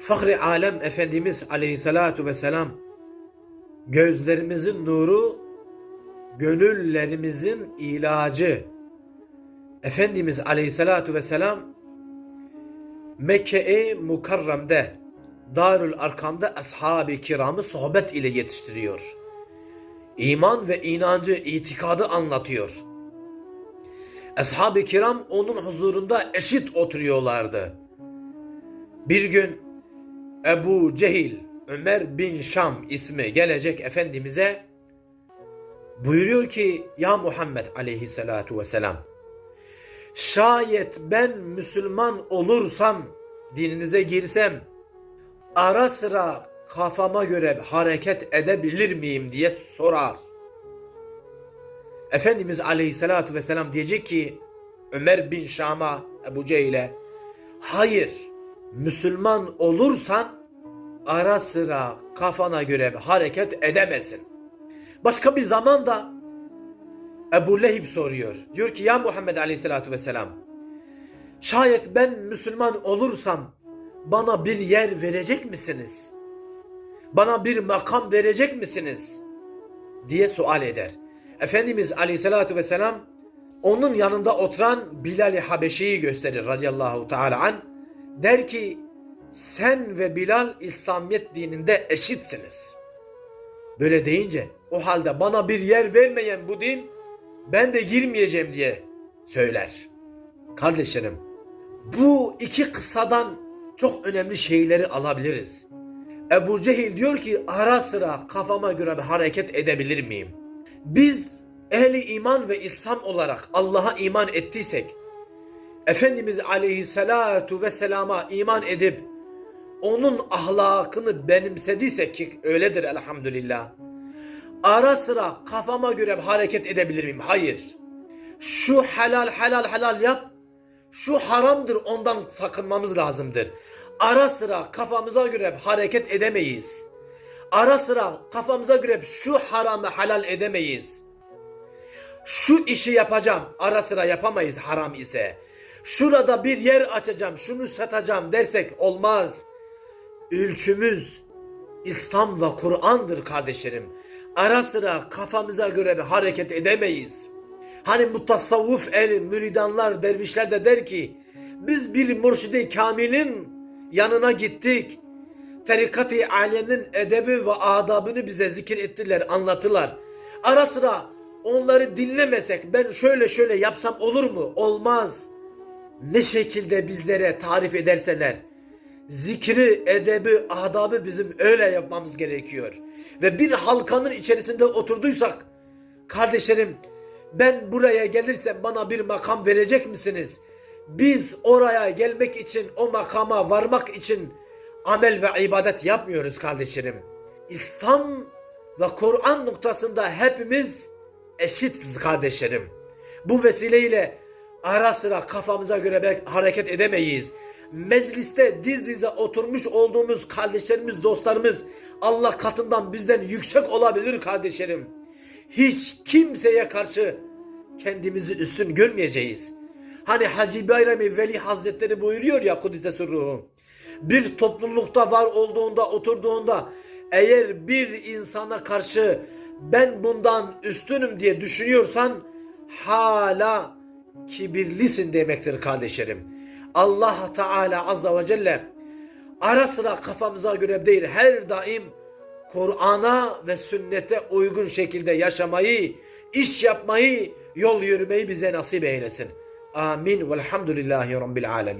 Fahri Alem Efendimiz Aleyhisselatu Vesselam gözlerimizin nuru, gönüllerimizin ilacı. Efendimiz Aleyhisselatu Vesselam Mekke-i Mukarrem'de Darül Arkam'da ashab-ı kiramı sohbet ile yetiştiriyor. İman ve inancı, itikadı anlatıyor. Ashab-ı kiram onun huzurunda eşit oturuyorlardı. Bir gün Ebu Cehil, Ömer bin Şam ismi gelecek Efendimiz'e buyuruyor ki ya Muhammed aleyhissalatu vesselam şayet ben Müslüman olursam dininize girsem ara sıra kafama göre hareket edebilir miyim diye sorar. Efendimiz Aleyhisselatü Vesselam diyecek ki Ömer bin Şam'a Ebu Cehil'e hayır Müslüman olursan ara sıra kafana göre hareket edemesin. Başka bir zamanda Ebu Lehib soruyor. Diyor ki ya Muhammed Aleyhisselatü Vesselam şayet ben Müslüman olursam bana bir yer verecek misiniz? Bana bir makam verecek misiniz? diye sual eder. Efendimiz Aleyhisselatü Vesselam onun yanında oturan Bilal-i Habeşi'yi gösterir radıyallahu teala an. Der ki sen ve Bilal İslamiyet dininde eşitsiniz. Böyle deyince o halde bana bir yer vermeyen bu din ben de girmeyeceğim diye söyler. Kardeşlerim bu iki kıssadan çok önemli şeyleri alabiliriz. Ebu Cehil diyor ki ara sıra kafama göre bir hareket edebilir miyim? Biz ehli iman ve İslam olarak Allah'a iman ettiysek, Efendimiz aleyhissalatu vesselama iman edip onun ahlakını benimsediysek ki öyledir elhamdülillah. Ara sıra kafama göre hareket edebilir miyim? Hayır. Şu helal helal helal yap. Şu haramdır ondan sakınmamız lazımdır. Ara sıra kafamıza göre hareket edemeyiz. Ara sıra kafamıza göre şu haramı helal edemeyiz. Şu işi yapacağım ara sıra yapamayız haram ise. Şurada bir yer açacağım şunu satacağım dersek olmaz. Ülkümüz İslam ve Kur'an'dır kardeşlerim. Ara sıra kafamıza göre bir hareket edemeyiz. Hani mutasavvuf el, müridanlar, dervişler de der ki biz bir mürşidi kamilin yanına gittik. Tarikat-ı alemin edebi ve adabını bize zikir ettiler, anlattılar. Ara sıra onları dinlemesek ben şöyle şöyle yapsam olur mu? Olmaz. Ne şekilde bizlere tarif ederseler zikri, edebi, adabı bizim öyle yapmamız gerekiyor. Ve bir halkanın içerisinde oturduysak, kardeşlerim ben buraya gelirsem bana bir makam verecek misiniz? Biz oraya gelmek için, o makama varmak için amel ve ibadet yapmıyoruz kardeşlerim. İslam ve Kur'an noktasında hepimiz eşitiz kardeşlerim. Bu vesileyle ara sıra kafamıza göre hareket edemeyiz. Mecliste diz dize oturmuş olduğumuz kardeşlerimiz, dostlarımız Allah katından bizden yüksek olabilir kardeşlerim. Hiç kimseye karşı kendimizi üstün görmeyeceğiz. Hani Hacı Bayrami Veli Hazretleri buyuruyor ya Kudüs'e ruhu. Bir toplulukta var olduğunda, oturduğunda eğer bir insana karşı ben bundan üstünüm diye düşünüyorsan hala kibirlisin demektir kardeşlerim. Allah Teala Azza ve Celle ara sıra kafamıza göre değil her daim Kur'an'a ve sünnete uygun şekilde yaşamayı, iş yapmayı, yol yürümeyi bize nasip eylesin. Amin. Velhamdülillahi Rabbil Alemin.